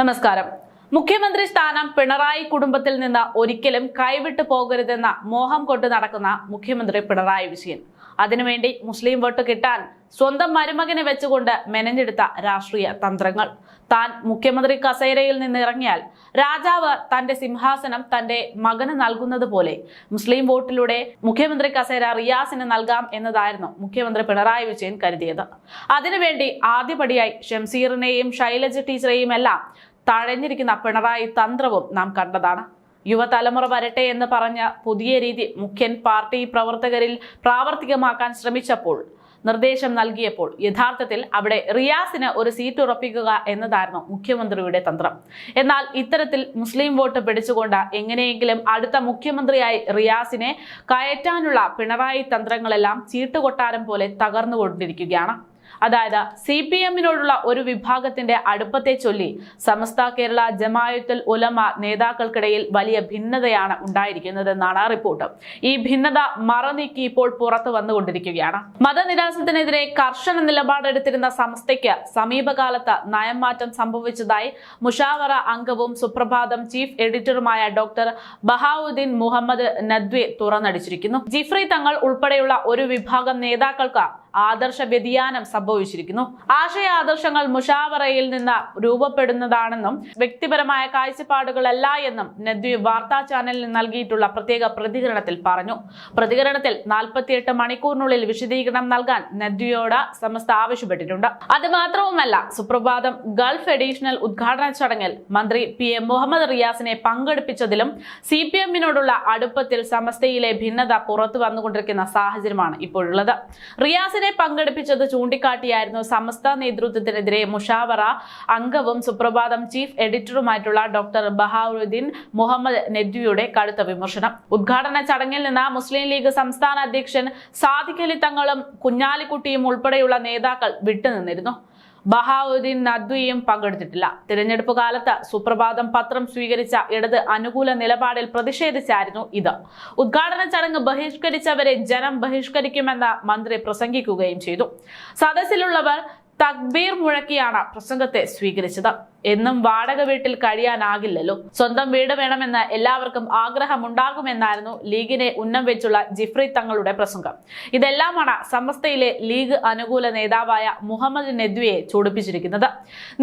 നമസ്കാരം. മുഖ്യമന്ത്രി സ്ഥാനം പിണറായി കുടുംബത്തിൽ നിന്ന് ഒരിക്കലും കൈവിട്ടു പോകരുതെന്ന മോഹം കൊണ്ട് നടക്കുന്ന മുഖ്യമന്ത്രി പിണറായി വിജയൻ. അതിനുവേണ്ടി മുസ്ലിം വോട്ട് കിട്ടാൻ സ്വന്തം മരുമകനെ വെച്ചുകൊണ്ട് മെനഞ്ഞെടുത്ത രാഷ്ട്രീയ തന്ത്രങ്ങൾ. താൻ മുഖ്യമന്ത്രി കസേരയിൽ നിന്ന് ഇറങ്ങിയാൽ രാജാവ് തന്റെ സിംഹാസനം തന്റെ മകന് നൽകുന്നത് പോലെ മുസ്ലിം വോട്ടിലൂടെ മുഖ്യമന്ത്രി കസേര റിയാസിന് നൽകാം എന്നതായിരുന്നു മുഖ്യമന്ത്രി പിണറായി വിജയൻ കരുതിയത്. അതിനുവേണ്ടി ആദ്യപടിയായി ഷംസീറിനെയും ശൈലജ ടീച്ചറെയും എല്ലാം തഴഞ്ഞിരിക്കുന്ന പിണറായി തന്ത്രവും നാം കണ്ടതാണ്. യുവതലമുറ വരട്ടെ എന്ന് പറഞ്ഞ പുതിയ രീതി മുഖ്യൻ പാർട്ടി പ്രവർത്തകരിൽ പ്രാവർത്തികമാക്കാൻ ശ്രമിച്ചപ്പോൾ നിർദ്ദേശം നൽകിയപ്പോൾ യഥാർത്ഥത്തിൽ അവിടെ റിയാസിന് ഒരു സീറ്റ് ഉറപ്പിക്കുക എന്നതായിരുന്നു മുഖ്യമന്ത്രിയുടെ തന്ത്രം. എന്നാൽ ഇത്തരത്തിൽ മുസ്ലിം വോട്ട് പിടിച്ചുകൊണ്ട് എങ്ങനെയെങ്കിലും അടുത്ത മുഖ്യമന്ത്രിയായി റിയാസിനെ കയറ്റാനുള്ള പിണറായി തന്ത്രങ്ങളെല്ലാം ചീട്ടുകൊട്ടാരം പോലെ തകർന്നുകൊണ്ടിരിക്കുകയാണ്. അതായത് സി പി എമ്മിനോടുള്ള ഒരു വിഭാഗത്തിന്റെ അടുപ്പത്തെ ചൊല്ലി സമസ്ത കേരള ജമായത്തുൽ ഉലമ നേതാക്കൾക്കിടയിൽ വലിയ ഭിന്നതയാണ് ഉണ്ടായിരിക്കുന്നതെന്നാണ് റിപ്പോർട്ട്. ഈ ഭിന്നത മറനീക്കി ഇപ്പോൾ പുറത്തു വന്നുകൊണ്ടിരിക്കുകയാണ്. മതനിരാസത്തിനെതിരെ കർശന നിലപാടെടുത്തിരുന്ന സമസ്തയ്ക്ക് സമീപകാലത്ത് നയംമാറ്റം സംഭവിച്ചതായി മുഷാവറ അംഗവും സുപ്രഭാതം ചീഫ് എഡിറ്ററുമായ ഡോക്ടർ ബഹാവുദ്ദീൻ മുഹമ്മദ് നദ്വെ തുറന്നടിച്ചിരിക്കുന്നു. ജിഫ്രി തങ്ങൾ ഉൾപ്പെടെയുള്ള ഒരു വിഭാഗം നേതാക്കൾക്ക് ആദർശ വ്യതിയാനം സംഭവിച്ചിരിക്കുന്നു. ആശയ ആദർശങ്ങൾ മുഷാവറയിൽ നിന്ന് രൂപപ്പെടുന്നതാണെന്നും വ്യക്തിപരമായ കാഴ്ചപ്പാടുകളല്ല എന്നും നദ്വി വാർത്താ ചാനലിന് നൽകിയിട്ടുള്ള പ്രത്യേക പ്രതികരണത്തിൽ പറഞ്ഞു. പ്രതികരണത്തിൽ നാൽപ്പത്തിയെട്ട് മണിക്കൂറിനുള്ളിൽ വിശദീകരണം നൽകാൻ നദ്വിയോട് സമസ്ത ആവശ്യപ്പെട്ടിട്ടുണ്ട്. അത് മാത്രവുമല്ല സുപ്രഭാതം ഗൾഫ് എഡീഷണൽ ഉദ്ഘാടന ചടങ്ങിൽ മന്ത്രി പി എം മുഹമ്മദ് റിയാസിനെ പങ്കെടുപ്പിച്ചതിലും സി പി എമ്മിനോടുള്ള അടുപ്പത്തിൽ സമസ്തയിലെ ഭിന്നത പുറത്തു വന്നുകൊണ്ടിരിക്കുന്ന സാഹചര്യമാണ് ഇപ്പോഴുള്ളത്. റിയാസിനെ പങ്കെടുപ്പിച്ചത് ചൂണ്ടിക്കാട്ടിയായിരുന്നു സമസ്ത നേതൃത്വത്തിനെതിരെ മുഷാവറ അംഗവും സുപ്രഭാതം ചീഫ് എഡിറ്ററുമായിട്ടുള്ള ഡോക്ടർ ബഹാറുദ്ദീൻ മുഹമ്മദ് നെദ്വിയുടെ കടുത്ത വിമർശനം. ഉദ്ഘാടന ചടങ്ങിൽ നിന്ന് മുസ്ലിം ലീഗ് സംസ്ഥാന അധ്യക്ഷൻ സാദിഖലി തങ്ങളും കുഞ്ഞാലിക്കുട്ടിയും ഉൾപ്പെടെയുള്ള നേതാക്കൾ വിട്ടുനിന്നിരുന്നു. ബഹാവുദ്ദീൻ നദ്വിയും പങ്കെടുത്തിട്ടില്ല. തിരഞ്ഞെടുപ്പ് കാലത്ത് സുപ്രഭാതം പത്രം സ്വീകരിച്ച ഇടത് അനുകൂല നിലപാടിൽ പ്രതിഷേധിച്ചായിരുന്നു ഇത്. ഉദ്ഘാടന ചടങ്ങ് ബഹിഷ്കരിച്ചവരെ ജനം ബഹിഷ്കരിക്കുമെന്ന് മന്ത്രി പ്രസംഗിക്കുകയും ചെയ്തു. സദസ്സിലുള്ളവർ തക്ബീർ മുഴക്കിയാണ് പ്രസംഗത്തെ സ്വീകരിച്ചത്. എന്നും വാടക വീട്ടിൽ കഴിയാനാകില്ലല്ലോ. സ്വന്തം വീട് വേണമെന്ന് എല്ലാവർക്കും ആഗ്രഹമുണ്ടാകുമെന്നായിരുന്നു ലീഗിനെ ഉന്നം വെച്ചുള്ള ജിഫ്രി തങ്ങളുടെ പ്രസംഗം. ഇതെല്ലാമാണ് സമസ്തയിലെ ലീഗ് അനുകൂല നേതാവായ മുഹമ്മദ് നെദ്വിയെ ചൂടിപ്പിച്ചിരിക്കുന്നത്.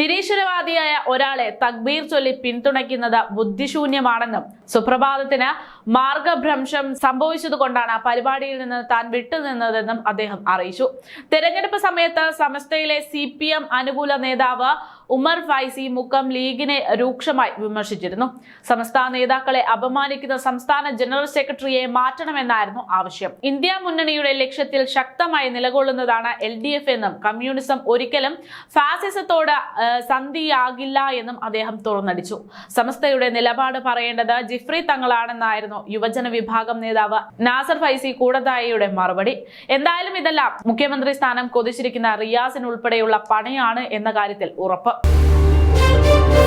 നിരീശ്വരവാദിയായ ഒരാളെ തക്ബീർ ചൊല്ലി പിന്തുണയ്ക്കുന്നത് ബുദ്ധിശൂന്യമാണെന്നും സുപ്രഭാതത്തിന് മാർഗഭ്രംശം സംഭവിച്ചതുകൊണ്ടാണ് പരിപാടിയിൽ നിന്ന് താൻ വിട്ടുനിന്നതെന്നും അദ്ദേഹം അറിയിച്ചു. തെരഞ്ഞെടുപ്പ് സമയത്ത് സമസ്തയിലെ സി അനുകൂല നേതാവ് ഉമർ ഫൈസി മുക്കം ലീഗിനെ രൂക്ഷമായി വിമർശിച്ചിരുന്നു. സംസ്ഥാന നേതാക്കളെ അപമാനിക്കുന്ന സംസ്ഥാന ജനറൽ സെക്രട്ടറിയെ മാറ്റണമെന്നായിരുന്നു ആവശ്യം. ഇന്ത്യ മുന്നണിയുടെ ലക്ഷ്യത്തിൽ ശക്തമായി നിലകൊള്ളുന്നതാണ് എൽ ഡി എഫ് എന്നും കമ്മ്യൂണിസം ഒരിക്കലും ഫാസിസത്തോട് സന്ധിയാകില്ല എന്നും അദ്ദേഹം തുറന്നടിച്ചു. സമസ്തയുടെ നിലപാട് പറയേണ്ടത് ജിഫ്രി തങ്ങളാണെന്നായിരുന്നു യുവജന വിഭാഗം നേതാവ് നാസർ ഫൈസി കൂടതായിയുടെ മറുപടി. എന്തായാലും ഇതെല്ലാം മുഖ്യമന്ത്രി സ്ഥാനം കൊതിച്ചിരിക്കുന്ന റിയാസിനുൾപ്പെടെയുള്ള പണിയാണ് എന്ന കാര്യത്തിൽ ഉറപ്പ്. した